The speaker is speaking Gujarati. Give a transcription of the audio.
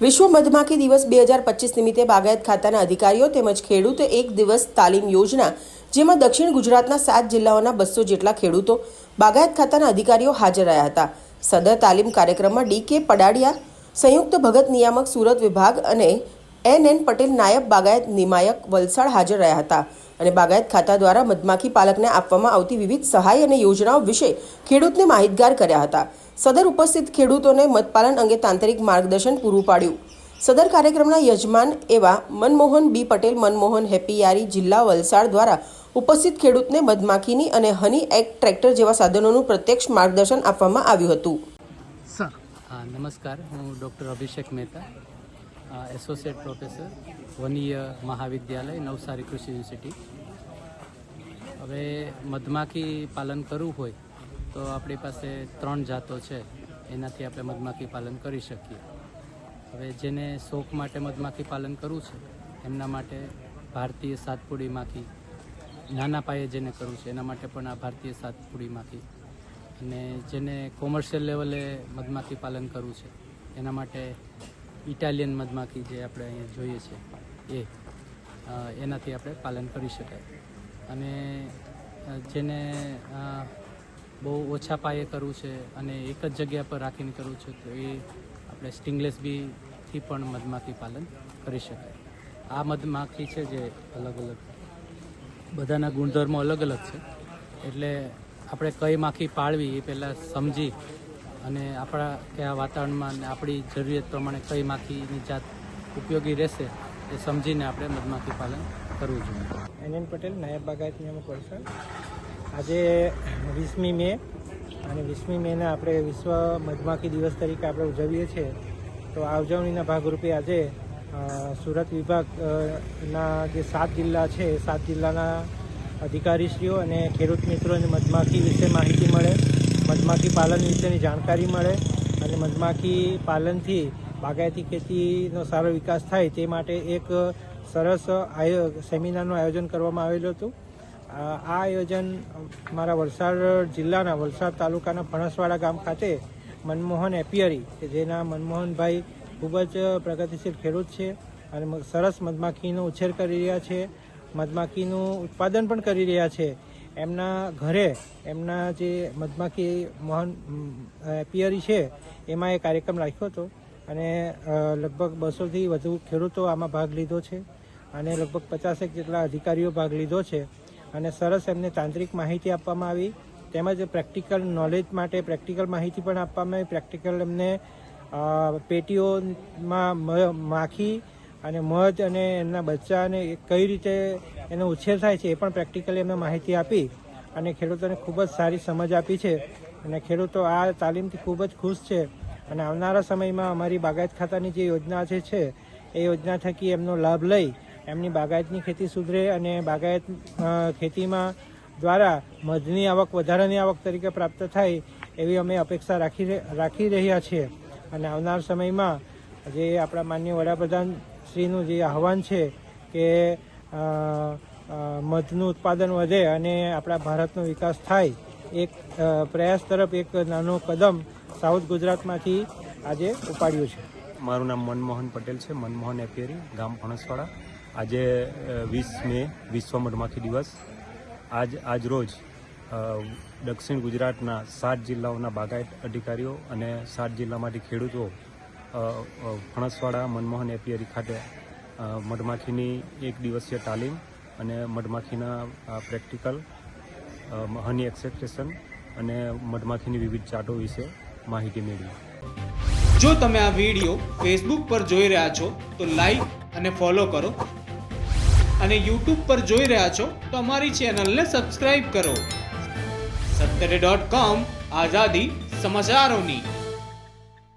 વિશ્વ મધમાખી દિવસ બે હજાર પચીસ નિમિત્તે બાગાયત ખાતાના અધિકારીઓ તેમજ ખેડૂતો એક દિવસ તાલીમ યોજના, જેમાં દક્ષિણ ગુજરાતના સાત જિલ્લાઓના બસો જેટલા ખેડૂતો બાગાયત ખાતાના અધિકારીઓ હાજર રહ્યા હતા. સદર તાલીમ કાર્યક્રમમાં ડી કે પડાડિયા, સંયુક્ત ભગત નિયામક, સુરત વિભાગ અને એન એન પટેલ નાયબ બાગાયત નિમાયક વલસાડ હાજર રહ્યા હતા. અને બાગાયત ખાતા દ્વારા મધમાખી પાલકને આપવામાં આવતી વિવિધ સહાય અને યોજનાઓ વિશે ખેડૂતને માહિતગાર કર્યા હતા. સદર ઉપસ્થિત ખેડૂતોને મધપાલન અંગે તાંત્રિક માર્ગદર્શન પૂરું પાડ્યું. સદર કાર્યક્રમના યજમાન એવા મનમોહન બી પટેલ મનમોહન હેપીયારી જિલ્લા વલસાડ દ્વારા ઉપસ્થિત ખેડૂતને મધમાખીની અને હની એક્ટ ટ્રેક્ટર જેવા સાધનોનું પ્રત્યક્ષ માર્ગદર્શન આપવામાં આવ્યું હતું. સર. હા નમસ્કાર. હું doctor Abhishek Mehta. Associate professor વનીય મહાવિદ્યાલય નવસારી કૃષિ યુનિવર્સિટી હવે મધમાખી પાલન કરવું હોય તો આપણી પાસે ત્રણ જાતો છે. એનાથી આપણે મધમાખી પાલન કરી શકીએ. હવે જેને શોખ માટે મધમાખી પાલન કરવું છે, એમના માટે ભારતીય સાતપુડી માખી નાના પાયે જેને કરવું છે, એના માટે પણ આ ભારતીય સાતપુડી માખી અને જેને કોમર્શિયલ લેવલે મધમાખી પાલન કરવું છે, એના માટે ઇટાલિયન મધમાખી જે આપણે અહીંયા જોઈએ છે, એ એનાથી આપણે પાલન કરી શકાય. અને જેને બહુ ઓછા પાયે કરવું છે અને એક જ જગ્યા પર રાખીને કરવું છે, તો એ આપણે સ્ટિંગલેસ બીથી પણ મધમાખી પાલન કરી શકાય. આ મધમાખી છે જે અલગ અલગ, બધાના ગુણધર્મો અલગ અલગ છે. એટલે આપણે કઈ માખી પાળવી એ પહેલાં સમજી અને આપણા કયા વાતાવરણમાં અને આપણી જરૂરિયાત પ્રમાણે કઈ માખીની જાત ઉપયોગી રહેશે એ સમજીને આપણે મધમાખી પાલન કરવું જોઈએ. એન એન પટેલ, નાયબ બાગાયત નિયામક વલસાડ. આજે વીસમી મે અને વીસમી મેને આપણે વિશ્વ મધમાખી દિવસ તરીકે આપણે ઉજવીએ છીએ. તો આ ઉજવણીના ભાગરૂપે આજે સુરત વિભાગ ના જે સાત જિલ્લા છે સાત જિલ્લાના અધિકારીશ્રીઓ અને ખેડૂત મિત્રોને મધમાખી વિશે માહિતી મળે. મધમાખી પાલન વિશેની જાણકારી મળે અને મધમાખી પાલનથી બાગાયતી ખેતીનો સારો વિકાસ થાય તે માટે એક સરસ સેમિનારનું આયોજન કરવામાં આવેલું હતું. આ આયોજન મારા વલસાડ જિલ્લાના વલસાડ તાલુકાના ફણસવાડા ગામ ખાતે મનમોહન એપિયરી, કે જેના મનમોહનભાઈ ખૂબ જ પ્રગતિશીલ ખેડૂત છે અને સરસ મધમાખીનો ઉછેર કરી રહ્યા છે. મધમાખીનું ઉત્પાદન પણ કરી રહ્યા છે. એમના ઘરે એમના જે મધમાખી મોહન એપિયરી છે, એમાં એ કાર્યક્રમ રાખ્યો હતો. અને લગભગ બસોથી વધુ ખેડૂતો આમાં ભાગ લીધો છે અને લગભગ પચાસેક જેટલા અધિકારીઓ ભાગ લીધો છે. અને સરસ એમને તાંત્રિક માહિતી આપવામાં આવી, તેમજ પ્રેક્ટિકલ નોલેજ માટે પ્રેક્ટિકલ માહિતી પણ આપવામાં આવી. પ્રેક્ટિકલ એમને પેટીઓમાં માખી અને મધ અને એમના બચ્ચાને કઈ રીતે એનો ઉછેર થાય છે એ પણ પ્રેક્ટિકલી એમને માહિતી આપી અને ખેડૂતોને ખૂબ જ સારી સમજ આપી છે. અને ખેડૂતો આ તાલીમથી ખૂબ જ ખુશ છે. અને આવનારા સમયમાં અમારી બાગાયત ખાતાની જે યોજના જે છે, એ યોજના થકી એમનો લાભ લઈ એમની બાગાયતની ખેતી સુધરે અને બાગાયત ખેતીમાં દ્વારા મધની આવક, વધારાની આવક તરીકે પ્રાપ્ત થાય એવી અમે અપેક્ષા રાખી રાખી રહ્યા છીએ. અને આવનાર સમયમાં જે આપણા માન્ય વડાપ્રધાન શ્રીનું જે આહવાન છે કે મધનું ઉત્પાદન વધે અને આપણા ભારતનો વિકાસ થાય, એક પ્રયાસ તરફ એક નાનો કદમ સાઉથ ગુજરાતમાંથી આજે ઉપાડ્યું છે. મારું નામ મનમોહન પટેલ છે, મનમોહન એપિયરી, ગામ ફણસવાડા. આજે વીસ મે વિશ્વ મધમાખી દિવસ. આજ આજ રોજ દક્ષિણ ગુજરાતના સાત જિલ્લાઓના બાગાયત અધિકારીઓ અને સાત જિલ્લામાંથી ખેડૂતો ફણસવાડા મનમોહન એપિયરી ખાતે મધમાખીની એક દિવસીય તાલીમ અને મધમાખીના પ્રેક્ટિકલ હની એક્સેપ્ટેશન અને મધમાખીની વિવિધ ચાટો વિશે માહિતી મેળવી. જો તમે આ વીડિયો ફેસબુક પર જોઈ રહ્યા છો, તો લાઈક અને ફોલો કરો. અને યુટ્યુબ પર જોઈ રહ્યા છો, તો અમારી ચેનલને સબસ્ક્રાઈબ કરો. સત્તરે ડોટ કોમ આઝાદી સમાચારોની.